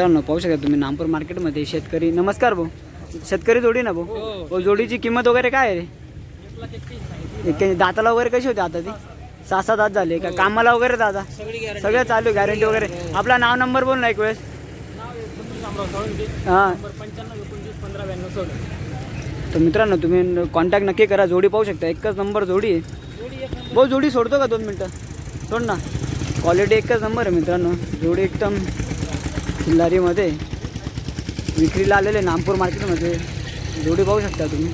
मित्रांनो पाहू शकता तुम्ही नामपूर मार्केटमध्ये शेतकरी नमस्कार भाऊ. शेतकरी जोडी ना भाऊ? भाऊ जोडीची किंमत वगैरे काय आहे दाताला वगैरे कशी होती आता ती? सहा सात दात झाले का कामाला वगैरे दादा? सगळं चालू गॅरंटी वगैरे. आपला नाव नंबर बोल ना एक वेळेस. हां. तर मित्रांनो तुम्ही कॉन्टॅक्ट नक्की करा जोडी पाहू शकता. एकच नंबर जोडी आहे. भाऊ जोडी सोडतो का दोन मिनटं? सोड ना. क्वालिटी एकच नंबर आहे मित्रांनो. जोडी एकदम खिल्लारीमध्ये. विक्रीला आलेले नागपूर मार्केटमध्ये. जोडी पाहू शकता तुम्ही.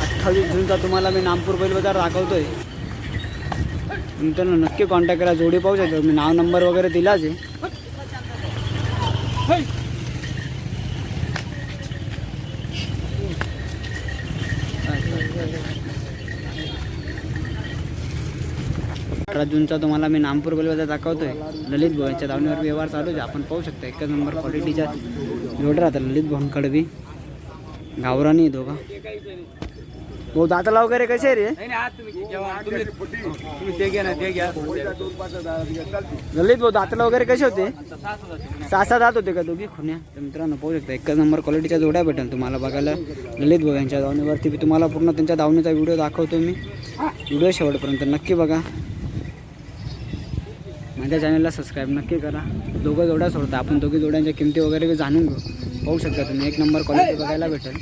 अठ्ठावीस जूनचा तुम्हाला मी नागपूर बैल बाजार दाखवतोय. मित्रांनो नक्की कॉन्टॅक्ट करा. जोडी पाहू शकता मी नाव नंबर वगैरे दिलाच आहे. अठरा जूनचा तुम्हाला मी नामपूर बैलबाजार दाखवतोय. ललित भाऊंच्या दावणीवर व्यवहार चालू आहे. आपण पाहू शकता एकच नंबर क्वालिटीच्या जोड राहतात ललित भाऊंकडे बी. गावरानी आहे दोघा. भाऊ दाताला वगैरे कसे रे? ललित भाऊ दाताला वगैरे कसे होते? सहा सहा दात होते का दोघी? खुन्या तर मित्रांनो पाहू शकता एकच नंबर क्वालिटीच्या जोड्या भेटेल तुम्हाला बघायला. ललित भाऊ यांच्या दावणीवरती बी तुम्हाला पूर्ण त्यांच्या दावणीचा व्हिडिओ दाखवतो मी. व्हिडिओ शेवटपर्यंत नक्की बघा. माझ्या चॅनलला सबस्क्राईब नक्की करा. दोघं जोड्या सोडता आपण दोघी जोड्यांच्या किमती वगैरे बी जाणून घेऊ. पाहू शकता तुम्ही एक नंबर क्वालिटी बघायला भेटेल.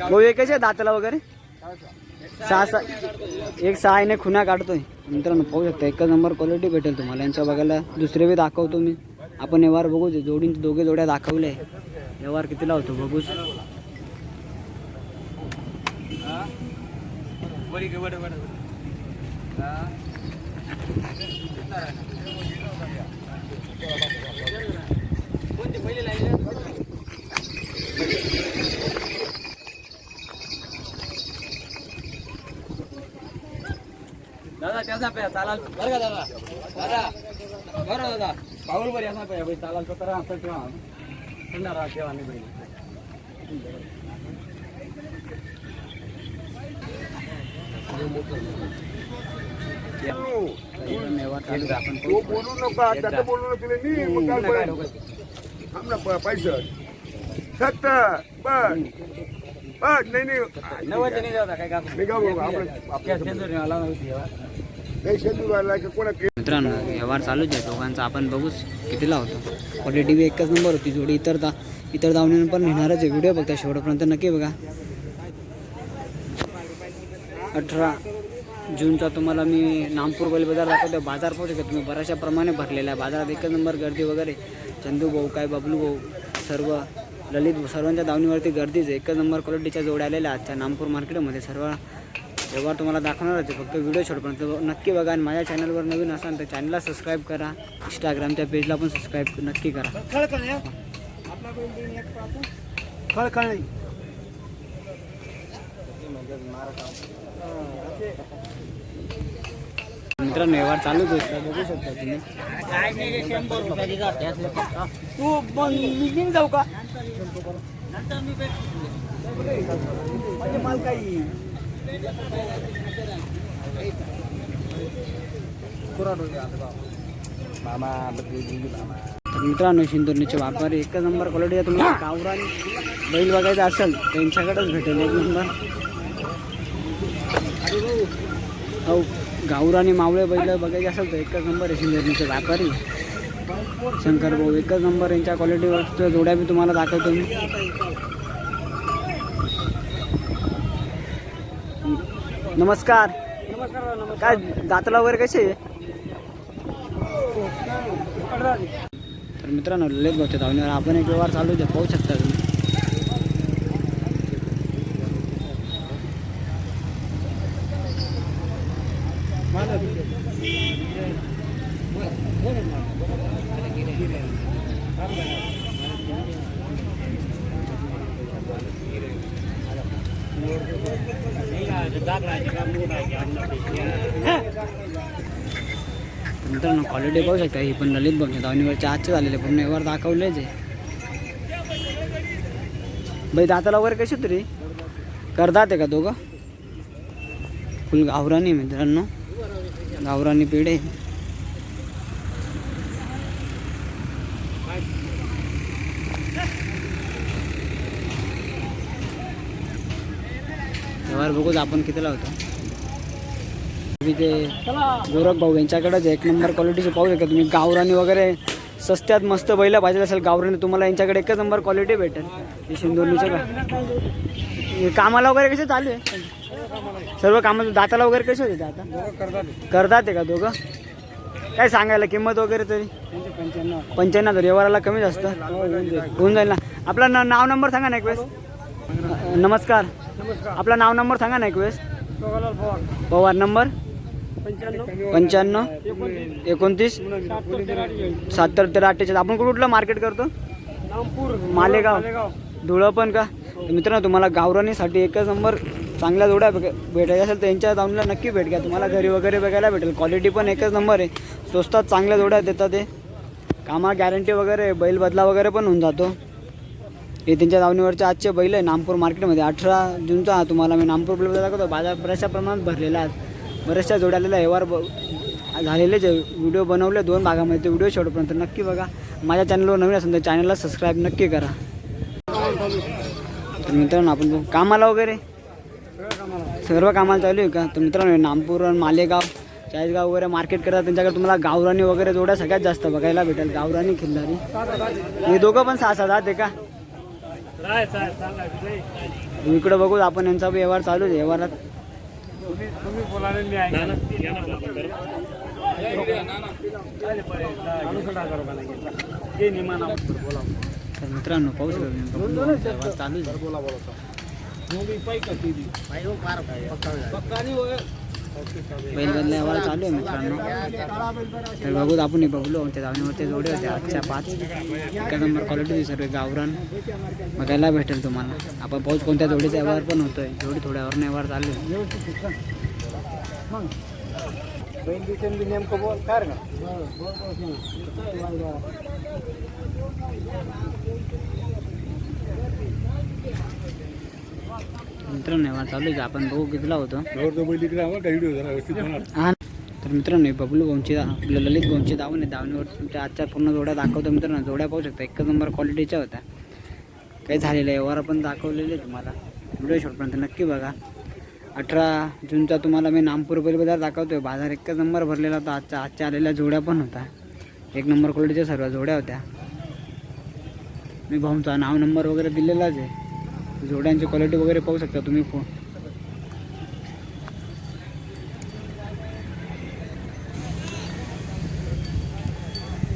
भाऊ हे कसे दाताला वगैरे? सहा सहा एक सहा आहे खुना काढतोय. मित्रांनो पाहू शकता एकच नंबर क्वालिटी भेटेल तुम्हाला. यांच्या बघायला दुसरे बी दाखवतो मी. आपण व्यवहार बघू जोडींचे दोघे जोड्या दाखवले. व्यवहार कितीला होतो बघूच त्याचा पे चालाल बरं का दादा दादा बरं दादा पाऊल वर याचा पे भाई चालाल तर असं ठेवा थंड राहा ठेवा नाही बैल व्यवहार चालू आहे. आपण तो बोलू नका त्याचं बोलू नका पैसे. सत्तर बर बर नाही नाही. नव्वद नाही. दादा काय आपल्या मित्रांनो व्यवहार चालूच आहे. दोघांचा आपण बघूच कितीला होतो. क्वालिटी बी एकच नंबर होती जोडी. इतर दा इतर दावणीनं पण नेणारच आहे. व्हिडिओ बघता शेवटपर्यंत नक्की बघा. अठरा. जूनचा तुम्हाला मी नामपूर बैल बाजार दाखवतो. बाजार पाहू शकता तुम्ही. बऱ्याचशा प्रमाणे भरलेला आहे. बाजारात एकच नंबर गर्दी वगैरे. चंदू भाऊ काय बबलू भाऊ सर्व ललित सर्वांच्या दावणीवरती गर्दीच आहे. एकच नंबर क्वालिटीच्या जोड्या आलेल्या आजच्या नामपूर मार्केटमध्ये सर्व व्यवहार तुम्हाला दाखवणारच आहे फक्त व्हिडिओ शेवटपर्यंत नक्की बघा आणि माझ्या चॅनलवर नवीन असाल तर चॅनलला सबस्क्राईब करा. इंस्टाग्रामच्या पेजला पण सबस्क्राईब नक्की करा. खळखळ नाही मित्रांनो व्यवहार चालूच होता बघू शकता तुम्ही. तू मग निघून जाऊ का? म्हणजे माल काही मित्रांनो शिंदोरणीचे व्यापारी एकच नंबर क्वालिटीचा तुम्हाला कावरा बैल बघायचा असेल त्यांच्याकडेच भेटेल एक नंबर. हो गावरानी मावळे बैल बघायचे असेल तर एकच नंबर आहे शिंदोरणीचे व्यापारी. शंकर भाऊ एकच नंबर यांच्या क्वालिटीवर जोड्या मी तुम्हाला दाखवतो मी. नमस्कार. काय दातला वगैरे कसे आहे? तर मित्रांनो ललित भाऊच्या धावणीवर आपण एक व्यवहार चालू आहे पाहू शकता तुम्ही. मित्रांनो क्वालिटी पाहू शकता ही पण ललित बघ दावणीवरच्या आजचे झालेले पूर्ण व्यवहार दाखवलेच आहे. बाई दाताला वगैरे कशी तरी करतात आहे का दोघं? फुल गावरानी मित्रांनो. गावरानी पिढे. व्यवहार बघूच आपण किती लावतो ते गोरख भाऊ यांच्याकडेच एक नंबर क्वालिटीचे पाहू शकता. तुम्ही गावरानी वगैरे सस्त्यात मस्त बैला पाहिजे असेल गावरानी तुम्हाला यांच्याकडे एकच नंबर क्वालिटी भेटेल. हे का? कामाला वगैरे कसे चालू आहे? सर्व कामाचं दाताला वगैरे कसे होते आता करतात आहे का दोघं? काय सांगायला किंमत वगैरे तरी? पंच्याण्णव. हजार व्यवहाराला कमी जास्त? होऊन जाईल ना. आपला न- नाव नंबर सांगा ना एक वेळेस. नमस्कार. आपला नाव नंबर सांगा ना एक वेळेस. पवार. नंबर. पंच्याण्णव. एकोणतीस. सत्तर तेरा अठ्ठेचाळीस. आपण कुठलं मार्केट करतो? मालेगाव. धुळं पण का? तर मित्रांनो तुम्हाला गावरानीसाठी एकच नंबर चांगल्या जोड्या भेट- भेटायच्या असेल तर यांच्या जाऊनला नक्की भेट घ्या. तुम्हाला घरी वगैरे बघायला भेटेल. क्वालिटी पण एकच नंबर आहे. स्वस्तात चांगल्या जोड्या देतात ते. कामा गॅरंटी वगैरे बैल बदला वगैरे पण होऊन जातो. हे त्यांच्या दावणीवरचे आजचे बैल आहे नामपूर मार्केटमध्ये. अठरा जूनचा हा तुम्हाला मी नामपूर बैल दाखवतो. बाजार बऱ्याचशा प्रमाणात भरलेला आहे. बऱ्याचशा जोड्यालेला व्यवहार ब झालेले जे व्हिडिओ बनवले दोन भागामध्ये. ते व्हिडिओ शेवटपर्यंत नक्की बघा. माझ्या चॅनलवर नवीन असेल तर चॅनलला सबस्क्राईब नक्की करा. तर मित्रांनो आपण कामाला वगैरे? सर्व कामाला चालू आहे का? तर मित्रांनो नामपूर मालेगाव चाळीसगाव वगैरे मार्केट करतात. त्यांच्याकडे तुम्हाला गावरानी वगैरे जोड्या सगळ्यात जास्त बघायला भेटेल. गावरानी खिल्लारी. हे दोघं पण सहा सात आहे का? इकडं बघू आपण यांचा व्यवहार चालू आहे व्यवहारात. तर मित्रांनो. व्यवहार चालू आहे. बैल बदला व्यवहार चालू आहे मित्रांनो. तर बघूत आपण बघलो त्या धावणीवरती जोडे होते आजच्या पाच. एका नंबर क्वालिटी सर्व गावरान. बघायला भेटेल तुम्हाला. आपण पाऊस कोणत्या जोडीचा व्यवहार पण होतोय. जोडी थोड्यावर व्यवहार चालू आहे. मित्रांनो व्यवहार चालू आहे आपण बघू कितीला होतो. हा. तर मित्रांनो बबलू गोंची आपल्या ललित गोंची दावण आहे दावणीवर तुमच्या आजच्या पूर्ण जोड्या दाखवतो मित्रांनो. जोड्या पाहू शकता एकच नंबर क्वालिटीच्या होत्या. काही झालेलं आहे व्यवहार पण दाखवलेले आहे तुम्हाला. व्हिडिओ शेवटपर्यंत नक्की बघा. अठरा जूनचा तुम्हाला मी नामपूर बैल बाजार दाखवतोय. बाजार एकच नंबर भरलेला होता आजच्या आजच्या आलेल्या जोड्या पण होत्या एक नंबर क्वालिटीच्या सर्व जोड्या होत्या. मी भाऊंचा नाव नंबर वगैरे दिलेलाच आहे. जोड्यांची क्वालिटी वगैरे पाहू शकता तुम्ही फोन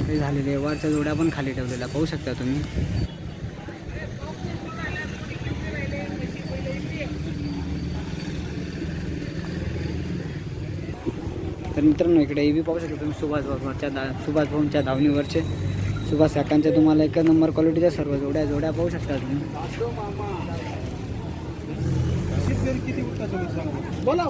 काही झालेले वारच्या जोड्या पण खाली ठेवलेल्या. पाहू शकता तुम्ही. तर मित्रांनो इकडे ए बी पाहू शकता तुम्ही. सुभाष भाऊच्या दा सुभाष भाऊंच्या धावणीवरचे. सुभाष काकांच्या तुम्हाला एक नंबर क्वालिटीच्या सर्व जोड्या जोड्या पाहू शकता तुम्ही. बोला